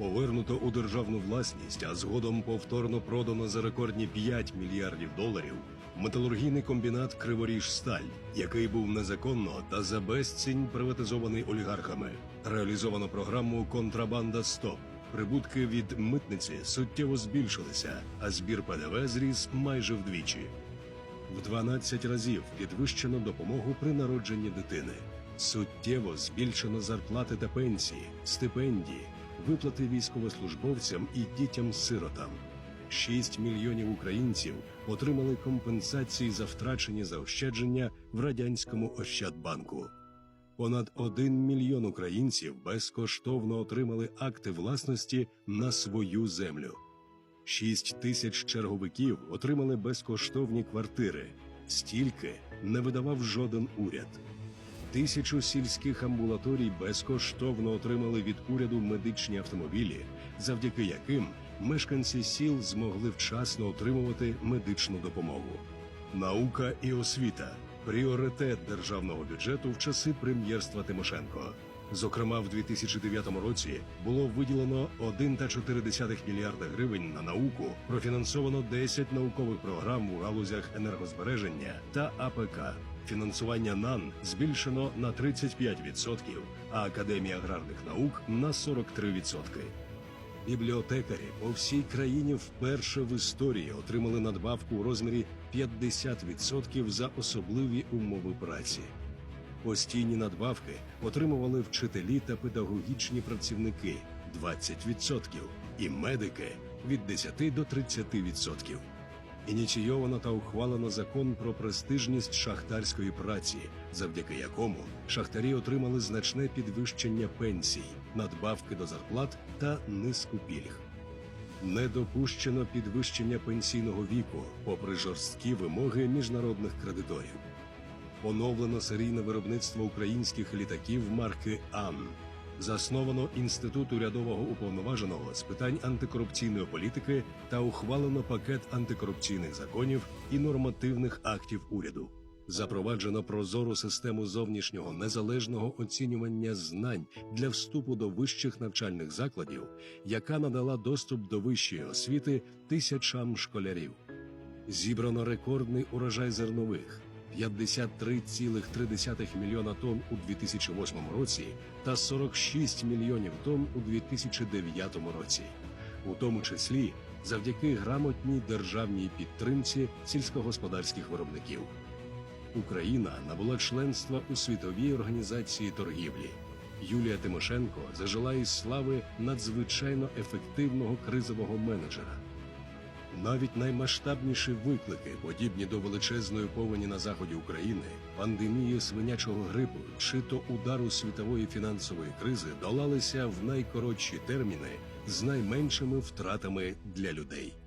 Повернуто у державну власність, а згодом повторно продано за рекордні 5 мільярдів доларів металургійний комбінат Криворіжсталь, який був незаконно та за безцінь приватизований олігархами. Реалізовано програму Контрабанда Стоп. Прибутки від митниці суттєво збільшилися, а збір ПДВ зріс майже вдвічі. В 12 разів підвищено допомогу при народженні дитини. Суттєво збільшено зарплати та пенсії, стипендії, виплати військовослужбовцям і дітям-сиротам. 6 мільйонів українців отримали компенсації за втрачені заощадження в радянському Ощадбанку. Понад 1 мільйон українців безкоштовно отримали акти власності на свою землю. 6 тисяч черговиків отримали безкоштовні квартири. Стільки не видавав жоден уряд. Тисячу сільських амбулаторій безкоштовно отримали від уряду медичні автомобілі, завдяки яким мешканці сіл змогли вчасно отримувати медичну допомогу. Наука і освіта пріоритет державного бюджету в часи прем'єрства Тимошенко. Зокрема, в 2009 році було виділено 1,4 мільярда гривень на науку, профінансовано 10 наукових програм у галузях енергозбереження та АПК. Фінансування НАН збільшено на 35%, а Академія аграрних наук на 43%. Бібліотекарі по всій країні вперше в історії отримали надбавку у розмірі 50% за особливі умови праці. Постійні надбавки отримували вчителі та педагогічні працівники 20% і медики від 10 до 30%. Ініційовано та ухвалено закон про престижність шахтарської праці, завдяки якому шахтарі отримали значне підвищення пенсій, надбавки до зарплат та низку пільг. Не допущено підвищення пенсійного віку, попри жорсткі вимоги міжнародних кредиторів. Поновлено серійне виробництво українських літаків марки АН. Засновано інститут урядового уповноваженого з питань антикорупційної політики та ухвалено пакет антикорупційних законів і нормативних актів уряду. Запроваджено прозору систему зовнішнього незалежного оцінювання знань для вступу до вищих навчальних закладів, яка надала доступ до вищої освіти тисячам школярів. Зібрано рекордний урожай зернових 53,3 мільйона тонн у 2008 році та 46 мільйонів тонн у 2009 році, у тому числі завдяки грамотній державній підтримці сільськогосподарських виробників. Україна набула членства у світовій організації торгівлі. Юлія Тимошенко зажила із слави надзвичайно ефективного кризового менеджера. Навіть наймасштабніші виклики, подібні до величезної повені на заході України, пандемії свинячого грипу чи то удару світової фінансової кризи, долалися в найкоротші терміни з найменшими втратами для людей.